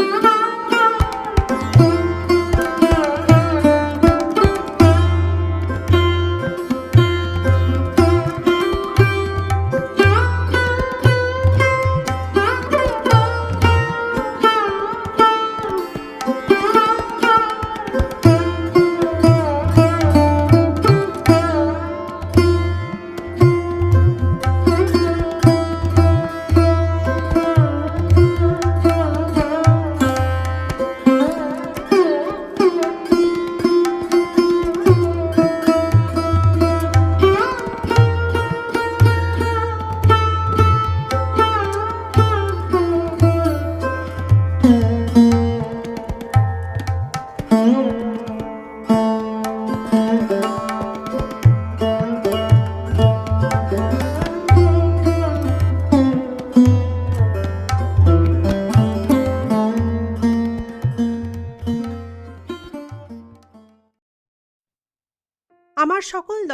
আমার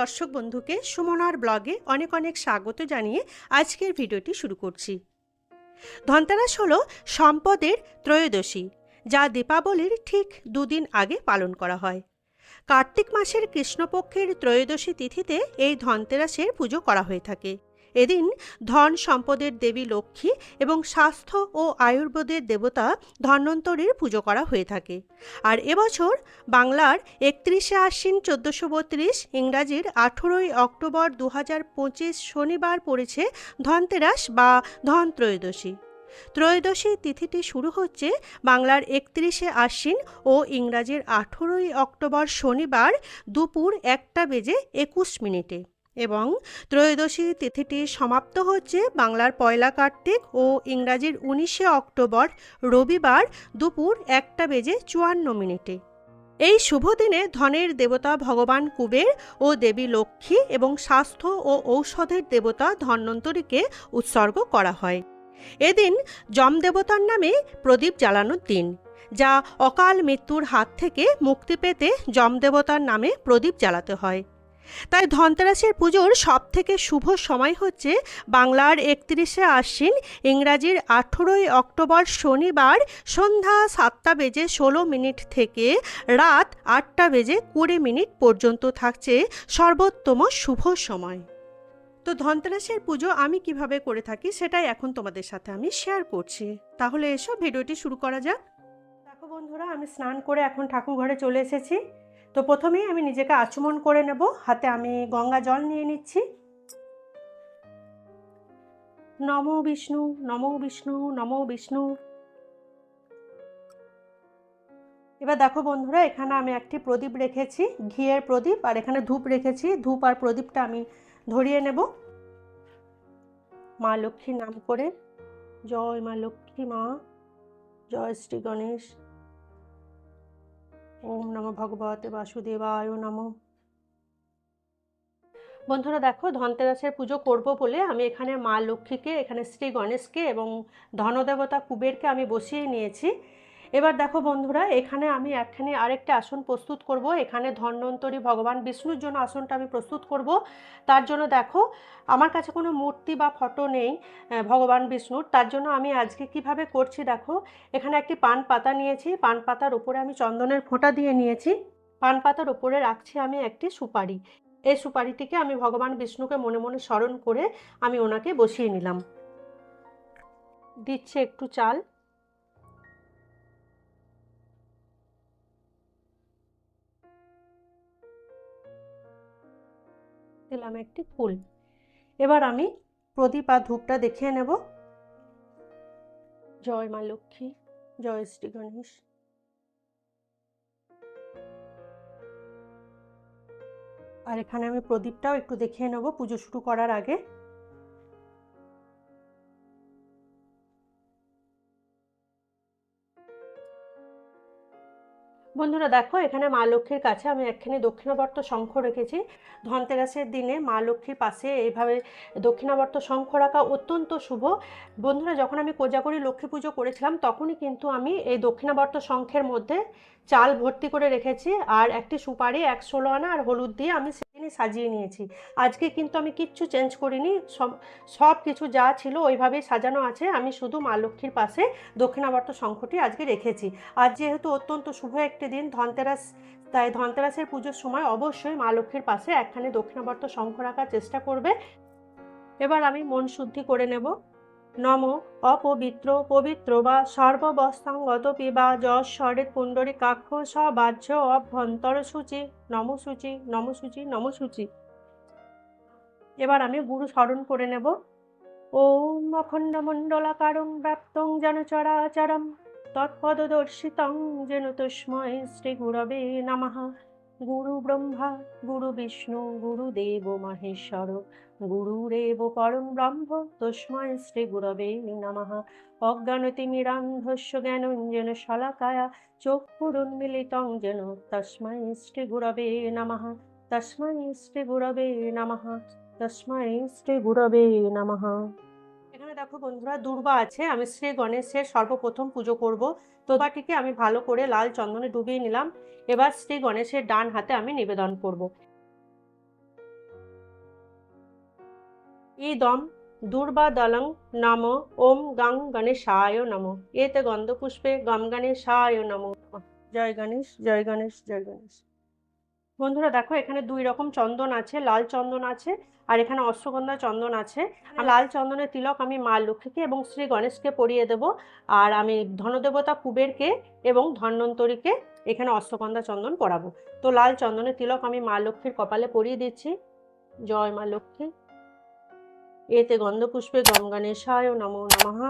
দর্শক বন্ধুকে সুমনার ব্লগে অনেক অনেক স্বাগত জানিয়ে আজকের ভিডিওটি শুরু করছি। ধনতেরাস হল সম্পদের ত্রয়োদশী, যা দীপাবলির ঠিক দুদিন আগে পালন করা হয়। কার্তিক মাসের কৃষ্ণপক্ষের ত্রয়োদশী তিথিতে এই ধনতেরাসের পুজো করা হয়ে থাকে। এদিন ধন সম্পদের দেবী লক্ষ্মী এবং স্বাস্থ্য ও আয়ুর্বেদের দেবতা ধন্বন্তরীর পুজো করা হয়ে থাকে। আর এবছর বাংলার একত্রিশে আশ্বিন চোদ্দোশো বত্রিশ, ইংরাজির আঠেরোই অক্টোবর দু হাজার পঁচিশ শনিবার পড়েছে ধনতেরাস বা ধন ত্রয়োদশী ত্রয়োদশী তিথিটি শুরু হচ্ছে বাংলার একত্রিশে আশ্বিন ও ইংরাজির আঠেরোই অক্টোবর শনিবার দুপুর একটা বেজে একুশ মিনিটে। এবং ত্রয়োদশী তিথিটি সমাপ্ত হচ্ছে বাংলার পয়লা কার্তিক ও ইংরাজির উনিশে অক্টোবর রবিবার দুপুর একটা বেজে চুয়ান্ন মিনিটে। এই শুভ দিনে ধনের দেবতা ভগবান কুবের ও দেবী লক্ষ্মী এবং স্বাস্থ্য ও ঔষধের দেবতা ধন্বন্তরীকে উৎসর্গ করা হয়। এদিন যম দেবতার নামে প্রদীপ জ্বালানোর দিন, যা অকাল মৃত্যুর হাত থেকে মুক্তি পেতে যম দেবতার নামে প্রদীপ জ্বালাতে হয়। তাই ধনতেরাসের পুজোর সবথেকে শুভ সময় হচ্ছে বাংলার একত্রিশে আশ্বিন, ইংরাজির আঠেরোই অক্টোবর শনিবার সন্ধ্যা সাতটা বেজে ষোলো মিনিট থেকে রাত আটটা বেজে কুড়ি মিনিট পর্যন্ত থাকছে সর্বোত্তম শুভ সময়। তো ধনতেরাসের পুজো আমি কীভাবে করে থাকি সেটাই এখন তোমাদের সাথে আমি শেয়ার করছি। তাহলে এসো, ভিডিওটি শুরু করা যাক। দেখো বন্ধুরা, আমি স্নান করে এখন ঠাকুর ঘরে চলে এসেছি। তো প্রথমেই আমি নিজেকে আচমন করে নেব। হাতে আমি গঙ্গা জল নিয়ে নিচ্ছি। নম বিষ্ণু নম বিষ্ণু নম বিষ্ণু। এবার দেখো বন্ধুরা, এখানে আমি একটি প্রদীপ রেখেছি, ঘিয়ের প্রদীপ, আর এখানে ধূপ রেখেছি। ধূপ আর প্রদীপটা আমি ধরিয়ে নেব। মা লক্ষ্মীর নাম করে। জয় মা লক্ষ্মী মা। জয় শ্রী গণেশ। নম ভগবতে বাসুদেবায় নম। বন্ধুরা দেখো, ধনতেরাসের পুজো করব বলে আমি এখানে মা লক্ষ্মীকে, এখানে শ্রী গণেশকে এবং ধনদেবতা কুবেরকে আমি বসিয়ে নিয়েছি। এবার দেখো বন্ধুরা, এখানে আমি একখানে আরেকটা আসন প্রস্তুত করব। এখানে ধন্বন্তরী ভগবান বিষ্ণুর জন্য আসনটা আমি প্রস্তুত করব। তার জন্য দেখো, আমার কাছে কোনো মূর্তি বা ফটো নেই ভগবান বিষ্ণুর। তার জন্য আমি আজকে কীভাবে করছি দেখো, এখানে একটি পান পাতা নিয়েছি। পান পাতার উপরে আমি চন্দনের ফোঁটা দিয়ে নিয়েছি। পান পাতার উপরে রাখছি আমি একটি সুপারি। এই সুপারিটিকে আমি ভগবান বিষ্ণুকে মনে মনে স্মরণ করে আমি ওনাকে বসিয়ে নিলাম। দিচ্ছে একটু চাল। দিলাম একটি ফুল। এবার আমি প্রদীপ আর ধূপটা দেখিয়ে নেব। জয় মা লক্ষ্মী, জয় শ্রী গণেশ। আর এখানে আমি প্রদীপটাও একটু দেখিয়ে নেব, পুজো শুরু করার আগে। বন্ধুরা দেখো, এখানে মা লক্ষ্মীর কাছে আমি একখানি দক্ষিণাবর্ত শঙ্খ রেখেছি। ধনতেরাসের দিনে মা লক্ষ্মীর পাশে এইভাবে দক্ষিণাবর্ত শঙ্খ রাখা অত্যন্ত শুভ। বন্ধুরা, যখন আমি কোজাগরি লক্ষ্মী পুজো করেছিলাম, তখনই কিন্তু আমি এই দক্ষিণাবর্ত শঙ্খের মধ্যে চাল ভর্তি করে রেখেছি আর একটি সুপারি, এক ষোলো আনা আর হলুদ দিয়ে আমি একটুখানি সাজিয়ে নিয়েছি। আজকে কিন্তু আমি কিচ্ছু চেঞ্জ করিনি, সব সব কিছু যা ছিল ওইভাবেই সাজানো আছে। আমি শুধু মা লক্ষ্মীর পাশে দক্ষিণাবর্ত শঙ্খটি আজকে রেখেছি। আজ যেহেতু অত্যন্ত শুভ একটি দিন, ধনতেরাস, তাই ধনতেরাসের পুজোর সময় অবশ্যই মা লক্ষ্মীর পাশে একখানে দক্ষিণাবর্ত শঙ্খ রাখার চেষ্টা করবে। এবার আমি মন শুদ্ধি করে নেব। নম অপবিত্র পবিত্র বা সর্ববস্থাঙ্গতপি বা যশ্বরের পুণ্ডরী কাক্ষ সবাহ্য অভ্যন্তর সূচি। নমসূচি নমসূচি নমসূচি এবার আমি গুরু স্মরণ করে নেব। ওম অখণ্ড মণ্ডলাকারং ব্যাপ্তং যেন চরাচরম তৎপদদর্শিতং যেন তস্ময় শ্রী গুরবে নমঃ। গুরু ব্রহ্মা, গুরু বিষ্ণু গুরুদেব মহেশ্বর গুরুরেব পরম ব্রহ্ম তস্ময় শ্রী গুরবে নমঃ অজ্ঞানতিমিরান্ধস্য জ্ঞানঞ্জন শলাকায়া চক্ষুরুন্মিলিতং যেন তস্মৈ শ্রী গুরবে নমঃ তস্মৈ শ্রী গুরবে নমঃ শ্রী গুরবে নমঃ এখানে দেখো বন্ধুরা, দুর্বা আছে। আমি শ্রী গণেশের সর্বপ্রথম পুজো করব। তোবাটিকে আমি ভালো করে লাল চন্দনে ডুবিয়ে নিলাম। এবার শ্রী গণেশের ডান হাতে আমি নিবেদন করব। ইদম দুর্বা দলং নম ওম গং গণেশায় নম এতে গন্ধপুষ্পে গম গণেশায় নম জয় গণেশ জয় গণেশ জয় গণেশ বন্ধুরা দেখো এখানে দুই রকম চন্দন আছে লাল চন্দন আছে আর এখানে অশ্বগন্ধা চন্দন আছে। আর লাল চন্দনের তিলক আমি মা লক্ষ্মীকে এবং শ্রী গণেশকে পরিয়ে দেব। আর আমি ধনদেবতা কুবেরকে এবং ধন্বন্তরীকে এখানে অশ্বগন্ধা চন্দন পরাবো। তো লাল চন্দনের তিলক আমি মা লক্ষ্মীর কপালে পরিয়ে দিচ্ছি। জয় মা লক্ষ্মী। এতে গন্ধপুষ্পে গম গণেশায় নমো নমঃ।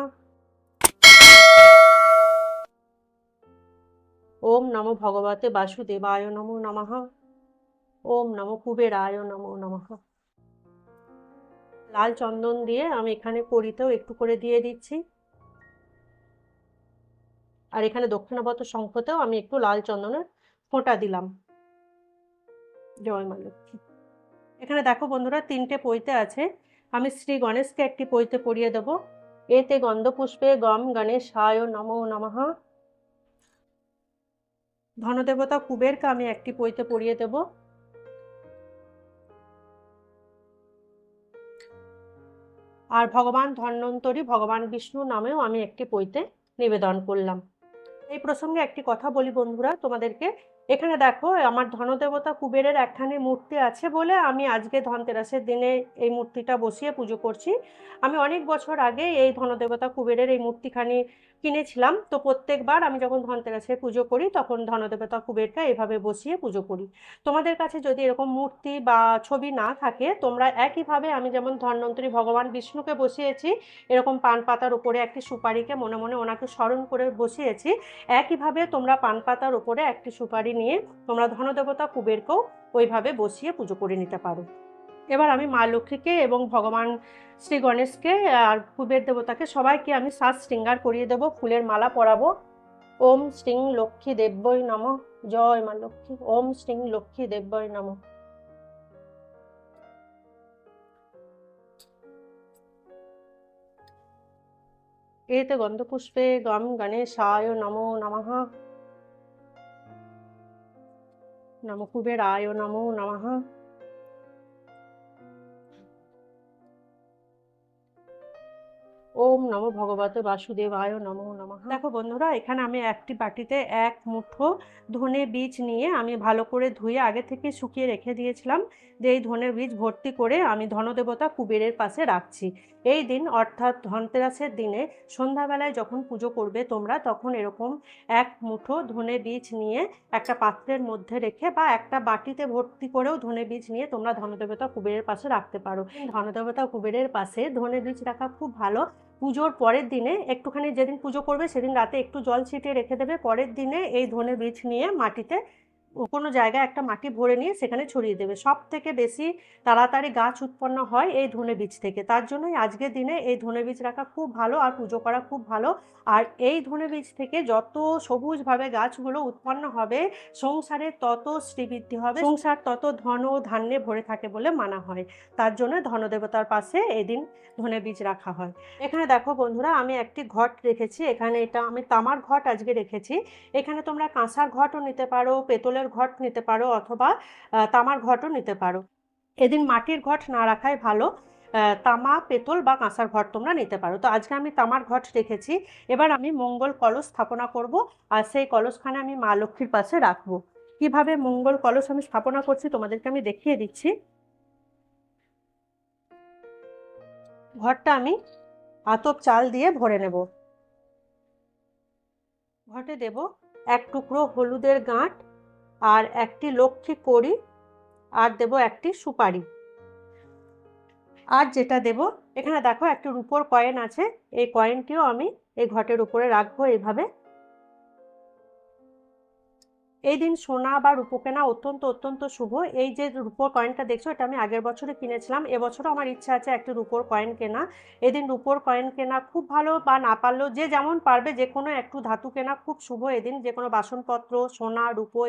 ওম নমো ভগবতে বাসুদেবায় নমো নমঃ। ওম নমো কুবেরায় নমো নমঃ। লাল চন্দন দিয়ে আমি এখানে কড়িতেও একটু করে দিয়ে দিচ্ছি। আর এখানে দক্ষিণাবত শঙ্খতেও আমি একটু লাল চন্দনের ফোঁটা দিলাম। জয় মা লক্ষ্মী। এখানে দেখো বন্ধুরা, তিনটে পইতে আছে। আমি শ্রী গণেশকে একটি পইতে পরিয়ে দেব। এতে গন্ধপুষ্পে গম গণেশ হায় নমো নমঃ। ধনদেবতা কুবেরকে আমি একটি পইতে পরিয়ে দেব। আর ভগবান ধন্বন্তরী ভগবান বিষ্ণু নামেও আমি একটি পইতে নিবেদন করলাম। এই প্রসঙ্গে একটি কথা বলি বন্ধুরা, তোমাদেরকে এখানে দেখো, আমার ধনদেবতা কুবেরের একখানে মূর্তি আছে বলে আমি আজকে ধনতেরাসের দিনে এই মূর্তিটা বসিয়ে পুজো করছি। আমি অনেক বছর আগে এই ধনদেবতা কুবেরের এই মূর্তিখানি কিনেছিলাম। তো প্রত্যেকবার আমি যখন ধনতেরাসের পুজো করি, তখন ধনদেবতা কুবেরটা এভাবে বসিয়ে পুজো করি। তোমাদের কাছে যদি এরকম মূর্তি বা ছবি না থাকে, তোমরা একইভাবে আমি যেমন ধন্বন্তরী ভগবান বিষ্ণুকে বসিয়েছি, এরকম পান পাতার উপরে একটি সুপারিকে মনে মনে ওনাকে স্মরণ করে বসিয়েছি, একইভাবে তোমরা পান পাতার উপরে একটি সুপারি নিয়ে তোমরা ধনদেবতা কুবেরকেও ওইভাবে বসিয়ে পুজো করে নিতে পারো। এবার আমি মা লক্ষ্মীকে এবং ভগবান শ্রী গণেশকে আর কুবের দেবতাকে সবাইকে আমি সাত শৃঙ্গার করিয়ে দেব, ফুলের মালা পরাবো। ওম শ্রীং লক্ষ্মী দেব্যই নম। জয় মা লক্ষ্মী। ওম শ্রীং লক্ষ্মী দেব্যই নম। এতে গন্ধপুষ্পে গম গণেশায় নমো নমঃ। নম কুবেরায় নমো নমঃ। ওম নমো ভগবতে বাসুদেবায় নমো নমঃ। দেখো বন্ধুরা, এখানে আমি একটি বাটিতে এক মুঠো ধনে বীজ নিয়ে আমি ভালো করে ধুয়ে আগে থেকে শুকিয়ে রেখে দিয়েছিলাম। যে এই ধনের বীজ ভর্তি করে আমি ধনদেবতা কুবেরের পাশে রাখছি। এই দিন অর্থাৎ ধনতেরাসের দিনে সন্ধ্যাবেলায় যখন পুজো করবে তোমরা, তখন এরকম এক মুঠো ধনে বীজ নিয়ে একটা পাত্রের মধ্যে রেখে বা একটা বাটিতে ভর্তি করেও ধনে বীজ নিয়ে তোমরা ধনদেবতা কুবেরের পাশে রাখতে পারো। ধনদেবতা কুবেরের পাশে ধনে বীজ রাখা খুব ভালো। পুজোর পরের দিনে একটুখানি যেদিন পুজো করবে সেদিন রাতে একটু জল ছিটিয়ে রেখে দেবে। পরের দিনে এই ধনে বীজ নিয়ে মাটিতে কোনো জায়গায় একটা মাটি ভরে নিয়ে সেখানে ছড়িয়ে দেবে। সব থেকে বেশি তাড়াতাড়ি গাছ উৎপন্ন হয় এই ধনে বীজ থেকে। তার জন্যই আজকের দিনে এই ধনে বীজ রাখা খুব ভালো আর পুজো করা খুব ভালো। আর এই ধনে বীজ থেকে যত সবুজভাবে গাছগুলো উৎপন্ন হবে সংসারে তত শ্রীবৃদ্ধি হবে। সংসার তত ধন ও ধান্যে ভরে থাকে বলে মানা হয়। তার জন্য ধনদেবতার পাশে এদিন ধনে বীজ রাখা হয়। এখানে দেখো বন্ধুরা, আমি একটি ঘট রেখেছি। এখানে এটা আমি তামার ঘট আজকে রেখেছি। এখানে তোমরা কাঁসার ঘটও নিতে পারো, পেতলের ঘট নিতে পারো অথবা তামার ঘটও নিতে পারো। এদিন মাটির ঘট না রাখাই ভালো। তামা, পেতল বা কাঁসার ঘট তোমরা নিতে পারো। তো আজকে আমি তামার ঘট রেখেছি। এবার আমি মঙ্গল কলস স্থাপনা করব আর সেই কলসখানে আমি মা লক্ষ্মীর পাশে রাখব। কীভাবে মঙ্গল কলস আমি স্থাপনা করছি তোমাদেরকে আমি দেখিয়ে দিচ্ছি। ঘরটা আমি আতপ চাল দিয়ে ভরে নেব। ঘটে দেব এক টুকরো হলুদের গাঁট আর একটি লক্ষ্মী করি আর দেব একটি সুপারি। আর যেটা দেব, এখানে দেখো একটি রুপোর কয়েন আছে, এই কয়েনটিও আমি এই ঘটের উপরে রাখব এইভাবে। এই দিন সোনা বা রূপো কেনা অত্যন্ত অত্যন্ত শুভ। এই যে রূপোর কয়েনটা দেখছ, এটা আমি আগের বছরে কিনেছিলাম। এবছরও আমার ইচ্ছা আছে একটি রূপোর কয়েন কেনা। এদিন রূপোর কয়েন কেনা খুব ভালো বা না পারলেও যে যেমন পারবে, যে কোনো একটু ধাতু কেনা খুব শুভ। এদিন যে কোনো বাসনপত্র, সোনা, রূপো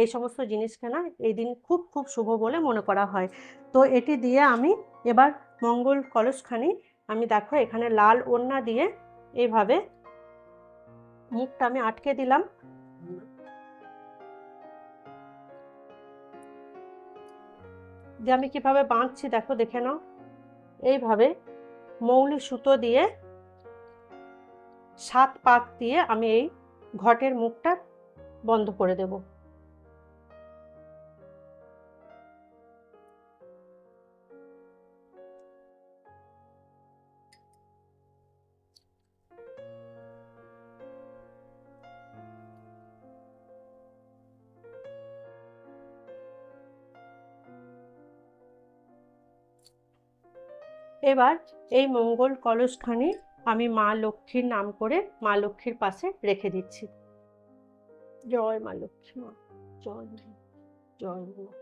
এই সমস্ত জিনিস কেনা এই দিন খুব খুব শুভ বলে মনে করা হয়। তো এটি দিয়ে আমি এবার মঙ্গল কলসখানি, আমি দেখো এখানে লাল ওড়না দিয়ে এইভাবে মুখটা আমি আটকে দিলাম। যে আমি কীভাবে বাঁধছি দেখো, দেখে নাও। এইভাবে মৌলি সুতো দিয়ে সাত পাক দিয়ে আমি এই ঘটের মুখটা বন্ধ করে দেব। এবার এই মঙ্গল কলসখানি আমি মা লক্ষ্মীর নাম করে মা লক্ষ্মীর পাশে রেখে দিচ্ছি। জয় মা লক্ষ্মী মা, জয় জয় মা।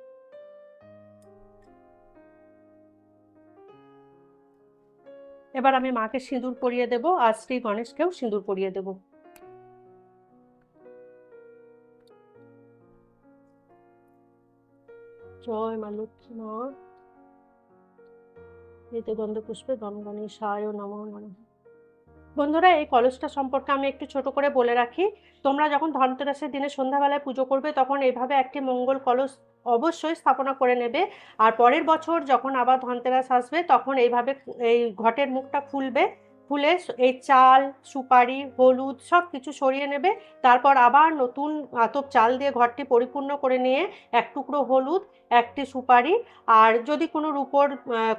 এবার আমি মাকে সিঁদুর পরিয়ে দেব আর শ্রী গণেশকেও সিঁদুর পরিয়ে দেব। জয় মা লক্ষ্মী মা। এতে গন্ধ পুষ্পে গম গণেশায় নম নম। বন্ধুরা, এই কলসটা সম্পর্কে আমি একটু ছোট করে বলে রাখি। তোমরা যখন ধনতেরাসের দিনে সন্ধ্যাবেলায় পুজো করবে, তখন এইভাবে একটি মঙ্গল কলস অবশ্যই স্থাপনা করে নেবে। আর পরের বছর যখন আবার ধনতেরাস আসবে, তখন এইভাবে এই ঘটের মুখটা খুলবে। খুলে এই চাল, সুপারি, হলুদ সব কিছু সরিয়ে নেবে। তারপর আবার নতুন আতপ চাল দিয়ে ঘরটি পরিপূর্ণ করে নিয়ে এক টুকরো হলুদ, একটি সুপারি আর যদি কোনো রূপোর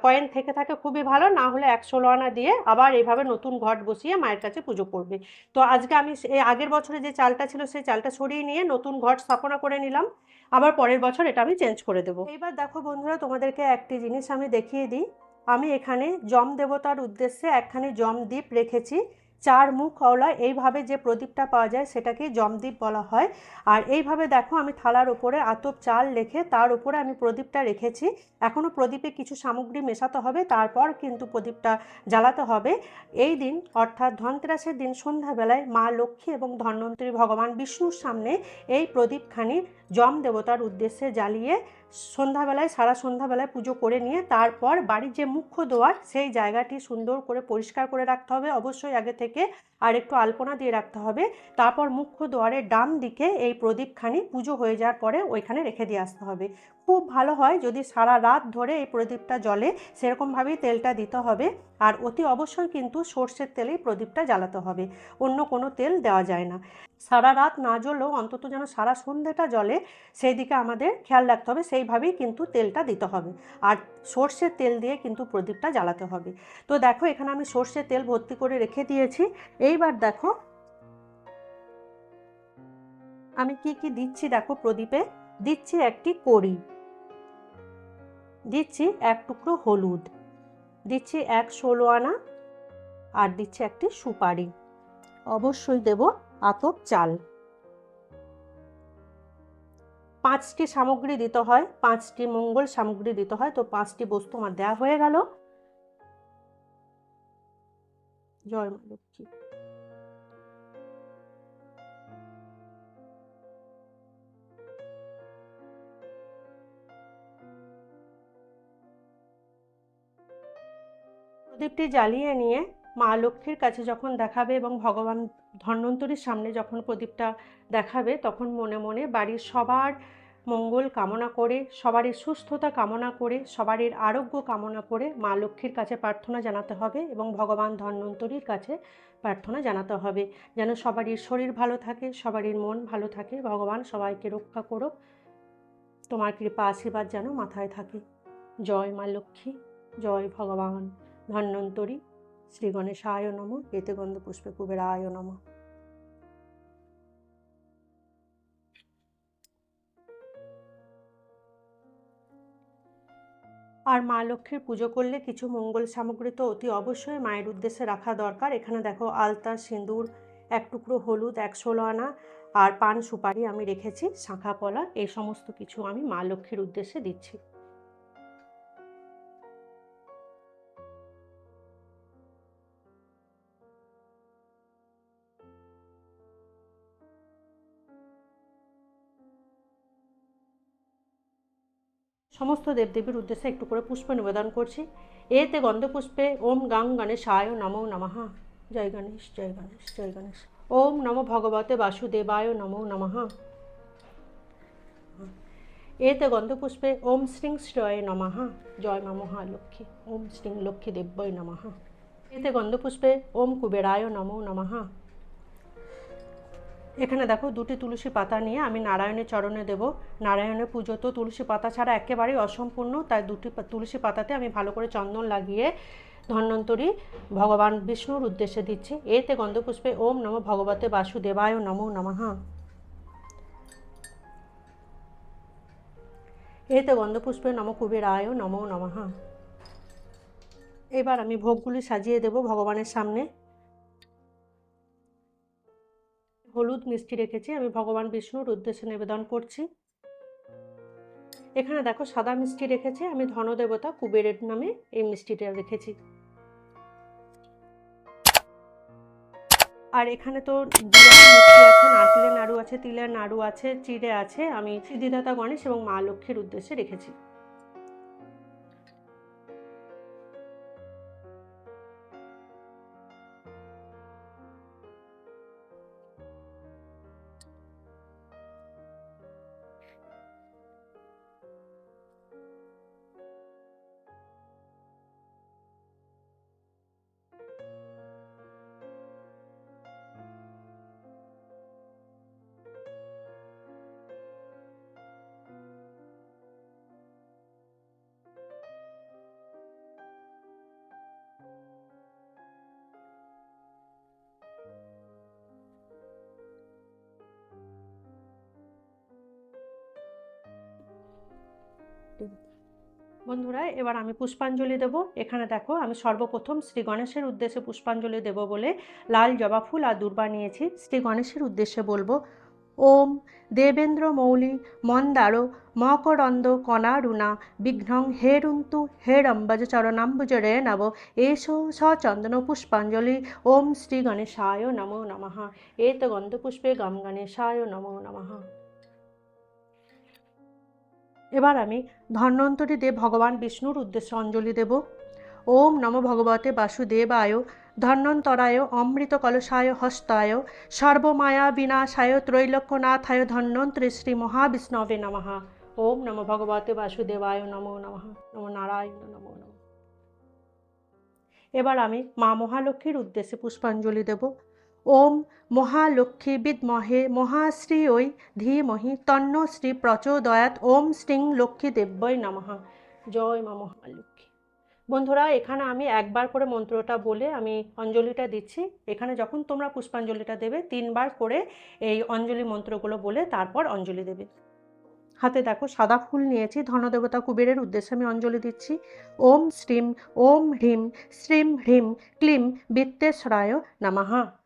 কয়েন থেকে থাকে খুবই ভালো, না হলে এক ষোলো আনা দিয়ে আবার এইভাবে নতুন ঘট বসিয়ে মায়ের কাছে পুজো করবে। তো আজকে আমি এই আগের বছরে যে চালটা ছিল সেই চালটা সরিয়ে নিয়ে নতুন ঘট স্থাপনা করে নিলাম। আবার পরের বছর এটা আমি চেঞ্জ করে দেবো। এইবার দেখো বন্ধুরা, তোমাদেরকে একটি জিনিস আমি দেখিয়ে দিই। আমি এখানে যম দেবতার উদ্দেশ্যে একখানি যম দ্বীপ রেখেছি। চার মুখ অওলা এইভাবে যে প্রদীপটা পাওয়া যায় সেটাকেই জমদ্বীপ বলা হয়। আর এইভাবে দেখো আমি থালার উপরে আতপ চাল রেখে তার উপরে আমি প্রদীপটা রেখেছি। এখনও প্রদীপে কিছু সামগ্রী মেশাতে হবে, তারপর কিন্তু প্রদীপটা জ্বালাতে হবে। এই দিন, অর্থাৎ ধনতেরাসের দিন সন্ধ্যাবেলায় মা লক্ষ্মী এবং ধন্বন্তরী ভগবান বিষ্ণুর সামনে এই প্রদীপখানি যম দেবতার উদ্দেশ্যে জ্বালিয়ে সন্ধ্যাবেলায়, সারা সন্ধ্যাবেলায় পুজো করে নিয়ে তারপর বাড়ির যে মুখ্য দোয়ার, সেই জায়গাটি সুন্দর করে পরিষ্কার করে রাখতে হবে। অবশ্যই আগে থেকে আর একটু আলপনা দিয়ে রাখতে হবে। তারপর মুখ্য দোয়ারের ডান দিকে এই প্রদীপখানি পুজো হয়ে যাওয়ার পরে ওইখানে রেখে দিয়ে আসতে হবে। খুব ভালো হয় যদি সারা রাত ধরে এই প্রদীপটা জ্বলে, সেরকমভাবেই তেলটা দিতে হবে। আর অতি অবশ্যই কিন্তু সর্ষের তেলেই প্রদীপটা জ্বালাতে হবে। অন্য কোনো তেল দেওয়া যায় না। সারা রাত না জ্বলেও অন্তত যেন সারা সন্ধ্যেটা জ্বলে সেই দিকে আমাদের খেয়াল রাখতে হবে। সেইভাবেই কিন্তু তেলটা দিতে হবে। আর সর্ষের তেল দিয়ে কিন্তু প্রদীপটা জ্বালাতে হবে। তো দেখো, এখানে আমি সর্ষের তেল ভর্তি করে রেখে দিয়েছি। এইবার দেখো, আমি কি কি দিচ্ছি দেখো প্রদীপে? দিচ্ছি একটি কড়ি। দিচ্ছি এক টুকরো হলুদ, দিচ্ছি এক ষোলো আনা আর দিচ্ছি একটি সুপারি। অবশ্যই দেব আতপ চাল। পাঁচটি সামগ্রী দিতে হয়, পাঁচটি মঙ্গল সামগ্রী দিতে হয়, তো পাঁচটি বস্তু আমার দেওয়া হয়ে গেল। জয় মা লক্ষ্মী। প্রদীপটি জ্বালিয়ে নিয়ে মা লক্ষ্মীর কাছে যখন দেখাবে এবং ভগবান ধন্বন্তরীর সামনে যখন প্রদীপটা দেখাবে, তখন মনে মনে বাড়ির সবার মঙ্গল কামনা করে সবারই সুস্থতা কামনা করে সবারই আরোগ্য কামনা করে মা লক্ষ্মীর কাছে প্রার্থনা জানাতে হবে এবং ভগবান ধন্বন্তরীর কাছে প্রার্থনা জানাতে হবে। যেন সবারই শরীর ভালো থাকে সবারই মন ভালো থাকে, ভগবান সবাইকে রক্ষা করুক। তোমার কৃপা আশীর্বাদ যেন মাথায় থাকে। জয় মা লক্ষ্মী, জয় ভগবান। ধন্বন্তরী, শ্রী গণেশায় নম এতে গন্ধ পুষ্পে কুবেরায় নম। আর মা লক্ষ্মীর পুজো করলে কিছু মঙ্গল সামগ্রী তো অতি অবশ্যই মায়ের উদ্দেশ্যে রাখা দরকার। এখানে দেখো আলতা, সিঁদুর, এক টুকরো হলুদ, এক ষোলো আনা আর পান সুপারি আমি রেখেছি, শাঁখা কলা এই সমস্ত কিছু আমি মা লক্ষ্মীর উদ্দেশ্যে দিচ্ছি। সমস্ত দেবদেবীর উদ্দেশ্যে একটু করে পুষ্প নিবেদন করছি। এতে গন্ধপুষ্পে ওম গাং গণেশায় নমো নমঃ। জয় গণেশ জয় গণেশ জয় গণেশ। ওম নম ভগবতে বাসুদেবায় নমো নমঃ। এতে গন্ধপুষ্পে ওম শ্রীং শ্রয় নমঃ। জয় মা মহালক্ষ্মী। ওম শ্রীং লক্ষ্মী দেব্যই নমঃ। এতে গন্ধপুষ্পে ওম কুবেরায় নমো নমঃ। এখানে দেখো দুটি তুলসী পাতা নিয়ে আমি নারায়ণের চরণে দেব। নারায়ণের পুজো তো তুলসী পাতা ছাড়া একেবারেই অসম্পূর্ণ, তাই দুটি তুলসী পাতাতে আমি ভালো করে চন্দন লাগিয়ে ধন্বন্তরী ভগবান বিষ্ণুর উদ্দেশ্যে দিচ্ছি। এতে গন্ধপুষ্পে ওম নম ভগবতে বাসুদেবায় নমো নমঃ। এতে গন্ধপুষ্পে নম কুবেরায় নমো নমঃ। এবার আমি ভোগগুলি সাজিয়ে দেব ভগবানের সামনে। হলুদ মিষ্টি রেখেছি। আমি ভগবান বিষ্ণুর উদ্দেশ্যে নিবেদন করছি। এখানে দেখো সাদা মিষ্টি রেখেছি। আমি ধনদেবতা কুবেরের নামে এই মিষ্টিটা রেখেছি। আর এখানে তো মিষ্টি আছে, নারকেলের নাড়ু আছে, তিলের নাড়ু আছে, চিড়ে আছে। আমি সিদ্ধিদাতা গণেশ এবং মা লক্ষ্মীর উদ্দেশ্যে রেখেছি। বন্ধুরা, এবার আমি পুষ্পাঞ্জলি দেব। এখানে দেখো, আমি সর্বপ্রথম শ্রী গণেশের উদ্দেশ্যে পুষ্পাঞ্জলি দেব বলে লাল জবা ফুল আর দুর্বা নিয়েছি। শ্রী গণেশের উদ্দেশ্যে বলব, ওম দেবেন্দ্র মৌলি মন্দার মকরন্দ কণারুণা বিঘ্নং হেরুন্তু হেরম্বজ চরণাম্বুজ রে নব এসো সচন্দন পুষ্পাঞ্জলি। ওম শ্রী গণেশায় নমো নমঃ। এত গন্ধপুষ্পে গম গণেশায় নমো নমঃ। এবার আমি ধন্বন্তরী দেব ভগবান বিষ্ণুর উদ্দেশ্যে অঞ্জলি দেব। ওম নম ভগবতে বাসুদেবায়, ধন্বন্তরায় অমৃত কলসায় হস্তায় সর্বমায়া বিনাশায় ত্রৈলোক্যনাথায়, ধন্বন্তরী শ্রী মহাবিষ্ণবে নমঃ। ওম নম ভগবতে বাসুদেবায়, নমো নমঃ, নম নারায়ণ, নমো নম। এবার আমি মা মহালক্ষ্মীর উদ্দেশ্যে পুষ্পাঞ্জলি দেব। ওম মহালক্ষ্মী বিদ্মহে মহাশ্রী ওই ধীমহি তন্ন শ্রী প্রচোদয়াত ওম শ্রীং লক্ষ্মী দেব্যই নমঃ। জয় মা মহালক্ষ্মী। বন্ধুরা, এখানে আমি একবার করে মন্ত্রটা বলে আমি অঞ্জলিটা দিচ্ছি। এখানে যখন তোমরা পুষ্পাঞ্জলিটা দেবে, তিনবার করে এই অঞ্জলি মন্ত্রগুলো বলে তারপর অঞ্জলি দেবে। হাতে দেখো, সাদা ফুল নিয়েছি, ধনদেবতা কুবেরের উদ্দেশ্যে আমি অঞ্জলি দিচ্ছি। ওম শ্রীম ওম হ্রিম শ্রীম হ্রিম, ক্লিম, বিত্তেশ্বরায় নমঃ।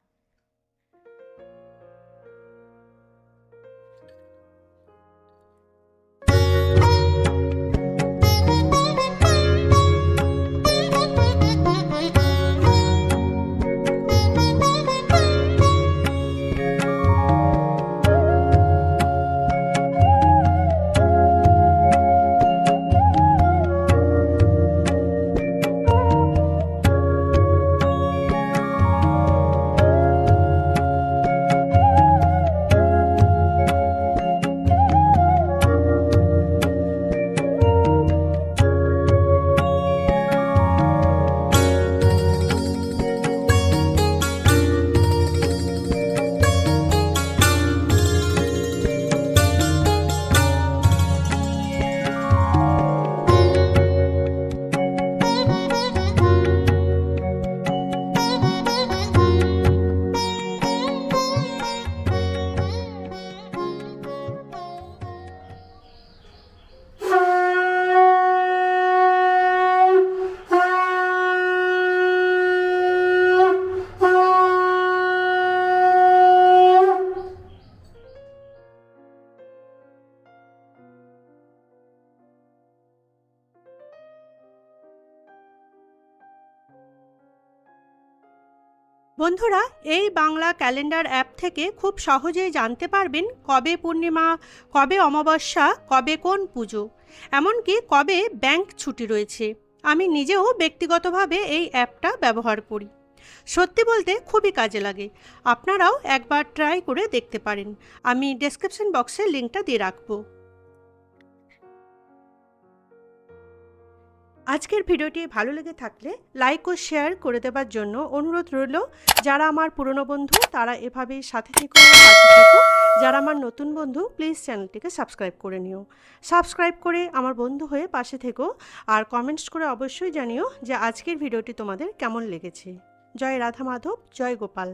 বন্ধুরা, এই বাংলা ক্যালেন্ডার অ্যাপ থেকে খুব সহজেই জানতে পারবেন কবে পূর্ণিমা, কবে অমাবস্যা, কবে কোন পুজো। এমনকি কবে ব্যাংক ছুটি রয়েছে। আমি নিজেও ব্যক্তিগতভাবে এই অ্যাপটা ব্যবহার করি। সত্যি বলতে খুবই কাজে লাগে। আপনারাও একবার ট্রাই করে দেখতে পারেন। আমি ডেসক্রিপশন বক্সে লিঙ্কটা দিয়ে রাখব। আজকের ভিডিওটি ভালো লেগে থাকলে লাইক ও শেয়ার করে দেওয়ার জন্য অনুরোধ রইল। যারা আমার পুরনো বন্ধু, তারা এভাবেই সাথে থেকো যারা আমার নতুন বন্ধু প্লিজ চ্যানেলটিকে সাবস্ক্রাইব করে নিও। সাবস্ক্রাইব করে আমার বন্ধু হয়ে পাশে থেকো আর কমেন্টস করে অবশ্যই জানিও যে আজকের ভিডিওটি তোমাদের কেমন লেগেছে। জয় রাধা মাধব, জয় গোপাল।